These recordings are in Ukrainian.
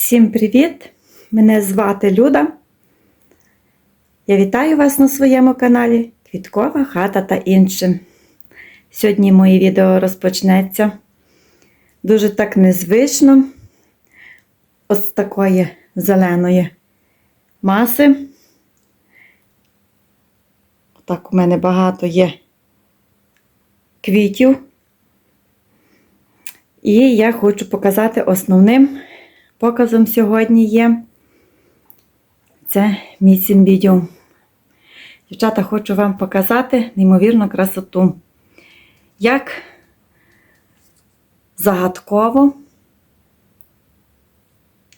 Всім привіт! Мене звати Люда. Я вітаю вас на своєму каналі Квіткова хата та інше. Сьогодні моє відео розпочнеться дуже так незвично. Ось такої зеленої маси. Так, у мене багато є квітів. І я хочу показати основним показом сьогодні є це мій сімбідіум. Дівчата, хочу вам показати неймовірну красоту. Як загадково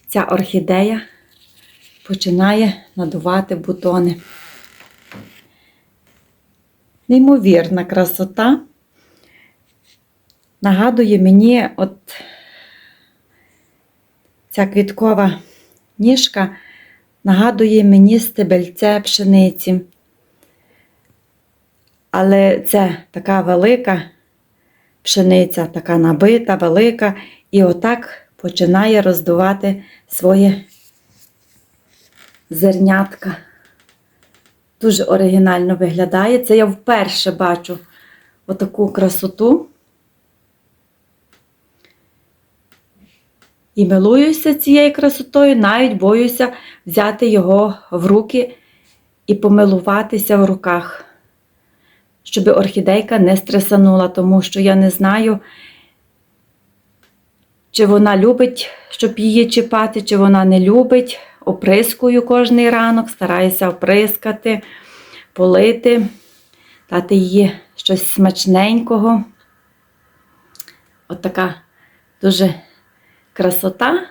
ця орхідея починає надувати бутони. Неймовірна красота. Нагадує мені, от ця квіткова ніжка нагадує мені стебельце пшениці. Але це така велика пшениця, така набита, велика, і отак починає роздувати своє зернятка. Дуже оригінально виглядає. Це я вперше бачу отаку красоту. І милуюся цією красотою, навіть боюся взяти його в руки і помилуватися в руках, щоб орхідейка не стресанула, тому що я не знаю, чи вона любить, щоб її чіпати, чи вона не любить. Оприскую кожний ранок, стараюся оприскати, полити, дати їй щось смачненького. От така дуже красота.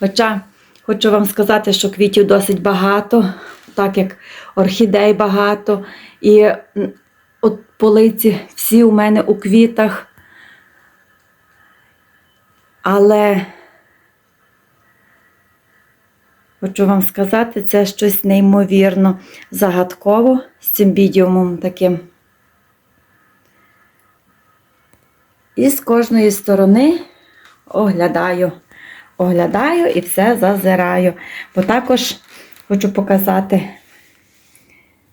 Хоча хочу вам сказати, що квітів досить багато, так як орхідей багато. І от полиці всі у мене у квітах. Але хочу вам сказати, це щось неймовірно загадково з цим бідіумом таким. І з кожної сторони оглядаю, оглядаю і все зазираю. Бо також хочу показати,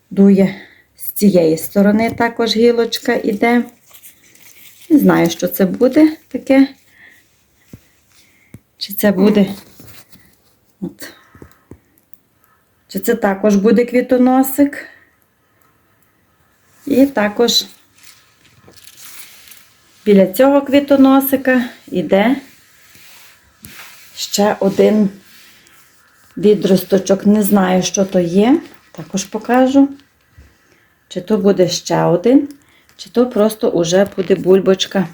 дує з цієї сторони також гілочка іде. Не знаю, що це буде таке. Чи це буде. От. Чи це також буде квітоносик? І також біля цього квітоносика йде ще один відросточок. Не знаю, що то є, також покажу. Чи то буде ще один, чи то просто уже буде бульбочка.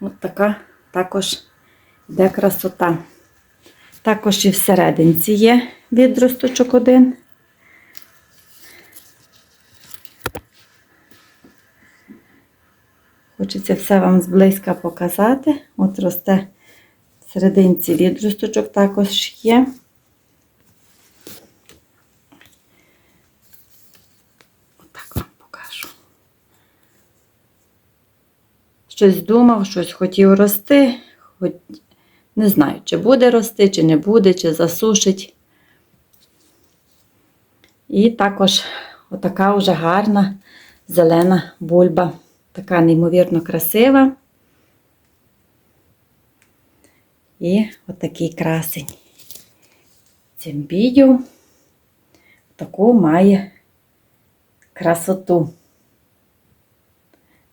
От така також йде красота. Також і всерединці є відросточок один. Все вам зблизька показати. От росте в серединці відросточок також є. Отак вам покажу. Щось думав, щось хотів рости, хоч не знаю, чи буде рости, чи не буде, чи засушить. І також отака вже гарна зелена бульба. Така неймовірно красива. І отакий красень. Цимбідю таку має красоту.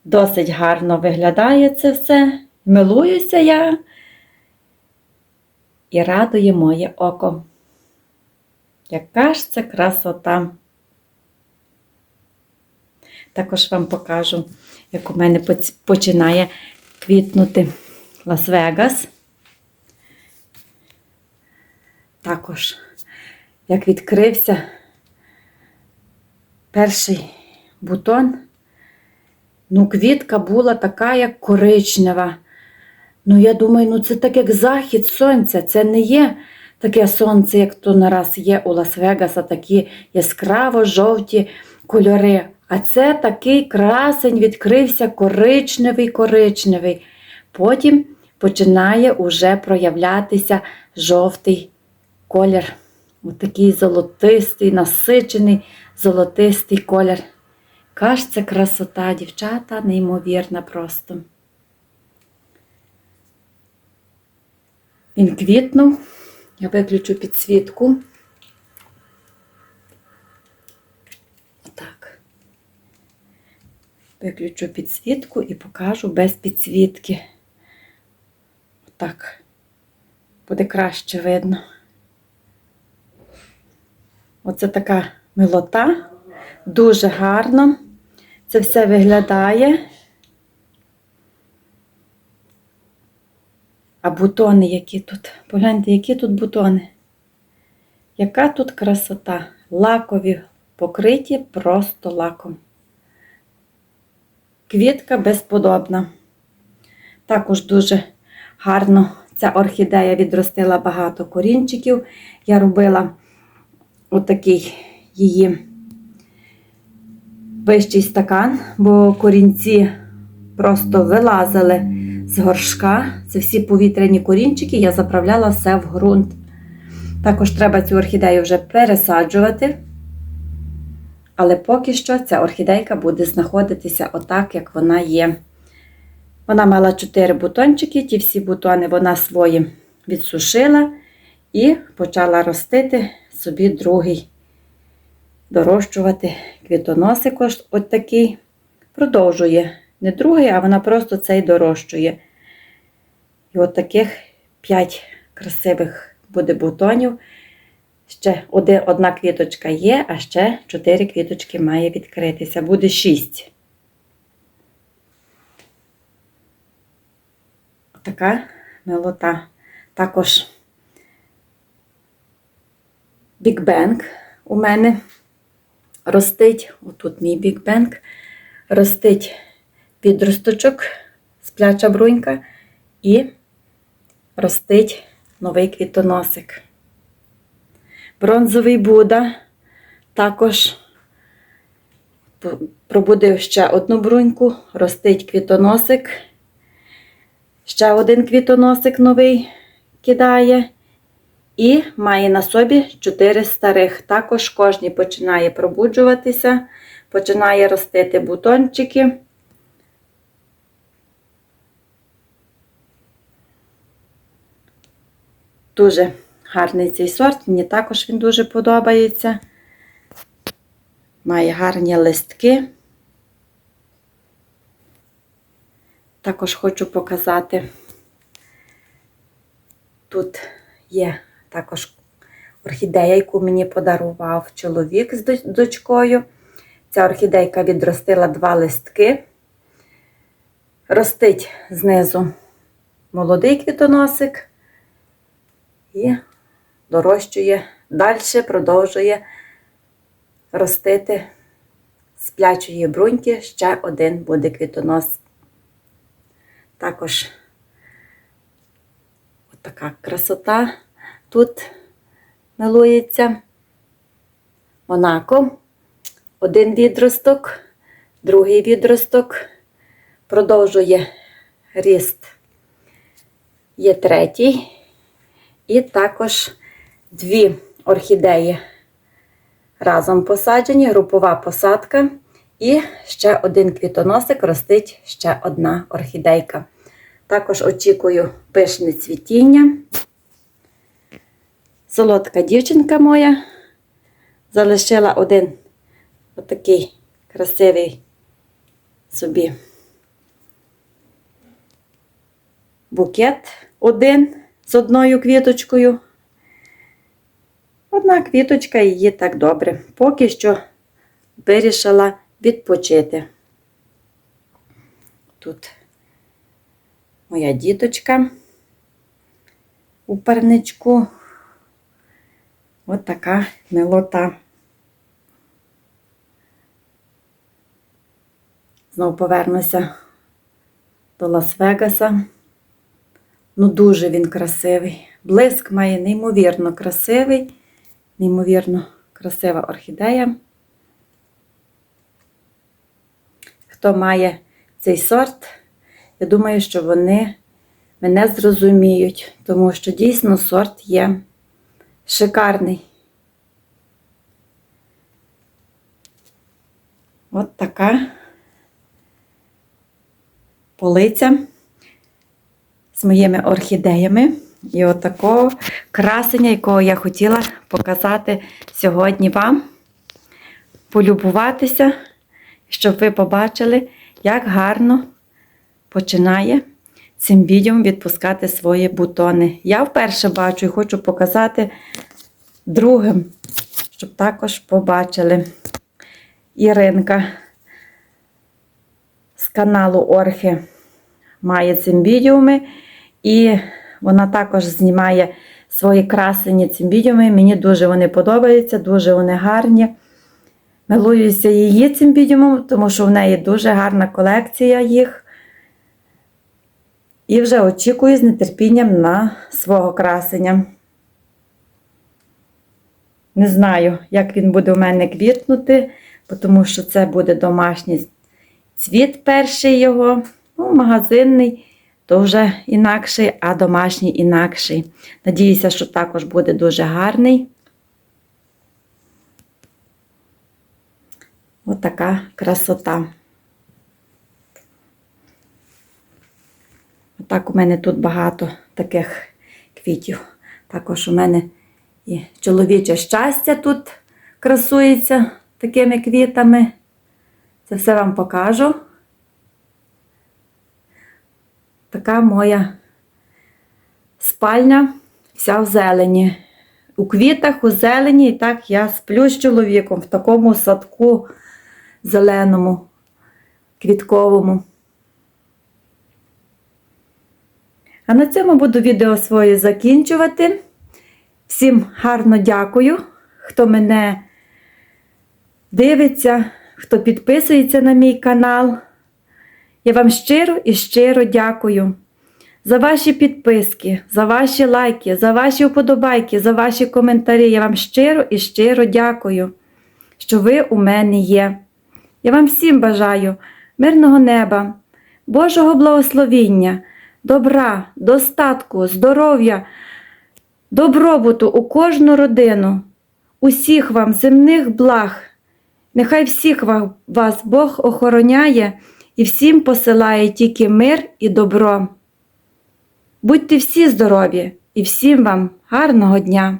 Досить гарно виглядає це все. Милуюся я і радує моє око. Яка ж це красота! Також вам покажу, як у мене починає квітнути Лас-Вегас. Також, як відкрився перший бутон, ну, квітка була така, як коричнева. Ну, я думаю, ну це так як захід сонця, це не є таке сонце, як то нараз є у Лас-Вегаса, такі яскраво жовті кольори. А це такий красень відкрився коричневий, коричневий. Потім починає уже проявлятися жовтий колір. Отакий золотистий, насичений золотистий колір. Каш це красота, дівчата, неймовірна просто. Він квітнув. Я виключу підсвітку. Отак. Виключу підсвітку і покажу без підсвітки. Отак. Буде краще видно. Оце така милота. Дуже гарно. Це все виглядає. А бутони які тут? Погляньте, які тут бутони. Яка тут красота. Лакові покриті просто лаком. Квітка безподобна. Також дуже гарно ця орхідея відростила багато корінчиків. Я робила отакий її вищий стакан, бо корінці просто вилазили з горшка. Це всі повітряні корінчики, я заправляла все в ґрунт. Також треба цю орхідею вже пересаджувати. Але поки що ця орхідейка буде знаходитися отак, як вона є. Вона мала 4 бутончики, ті всі бутони вона свої відсушила і почала ростити собі другий, дорощувати квітоносик от такий. Продовжує не другий, а вона просто цей дорощує. І от таких 5 красивих буде бутонів. Ще одна квіточка є, а ще 4 квіточки має відкритися. Буде 6. Така милота. Також Bang у мене ростить, отут мій Bang, ростить підросточок, спляча брунька і ростить новий квітоносик. Бронзовий Буда також пробудив ще одну бруньку, ростить квітоносик. Ще один квітоносик новий кидає. І має на собі 4 старих. Також кожній починає пробуджуватися, починає ростити бутончики. Дуже гарний цей сорт, мені також він дуже подобається. Має гарні листки. Також хочу показати, тут є також орхідея, яку мені подарував чоловік з дочкою. Ця орхідейка відростила два листки. Ростить знизу молодий квітоносик і дорощує, далі продовжує ростити з плячої бруньки ще один буде квітонос. Також така красота тут милується. Монако. Один відросток, другий відросток. Продовжує ріст. Є третій. І також дві орхідеї разом посаджені, групова посадка. І ще один квітоносик ростить ще одна орхідейка. Також очікую пишне цвітіння. Солодка дівчинка моя залишила один отакий красивий собі букет один з одною квіточкою. Одна квіточка її так добре. Поки що вирішила відпочити. Тут моя діточка у парничку. От така милота. Знову повернуся до Лас-Вегаса. Ну, дуже він красивий. Блиск має неймовірно красивий, неймовірно красива орхідея. хто має цей сорт, я думаю, що вони мене зрозуміють, тому що дійсно сорт є шикарний. От така полиця з моїми орхідеями. І отакого красення, якого я хотіла показати сьогодні вам, полюбуватися, щоб ви побачили, як гарно починає цимбідіум відпускати свої бутони. Я вперше бачу і хочу показати другим, щоб також побачили. Іринка з каналу Орхи має цимбідіуми, і вона також знімає свої красені цимбідіуми. Мені дуже вони подобаються, дуже вони гарні. Милуюся її цимбідіумом, тому що в неї дуже гарна колекція їх. І вже очікую з нетерпінням на свого красення. Не знаю, як він буде у мене квітнути, тому що це буде домашній цвіт перший його, ну, магазинний, то вже інакший, а домашній інакший. Надіюся, що також буде дуже гарний. Отака красота. Отак у мене тут багато таких квітів. Також у мене і чоловіче щастя тут красується такими квітами. Це все вам покажу. Така моя спальня вся в зелені. У квітах, у зелені, і так я сплю з чоловіком в такому садку зеленому, квітковому. А на цьому буду відео своє закінчувати. Всім гарно дякую, хто мене дивиться, хто підписується на мій канал. Я вам щиро і щиро дякую за ваші підписки, за ваші лайки, за ваші вподобайки, за ваші коментарі. Я вам щиро і щиро дякую, що ви у мене є. Я вам всім бажаю мирного неба, Божого благословіння, добра, достатку, здоров'я, добробуту у кожну родину, усіх вам земних благ. Нехай всіх вас Бог охороняє і всім посилає тільки мир і добро. Будьте всі здорові і всім вам гарного дня!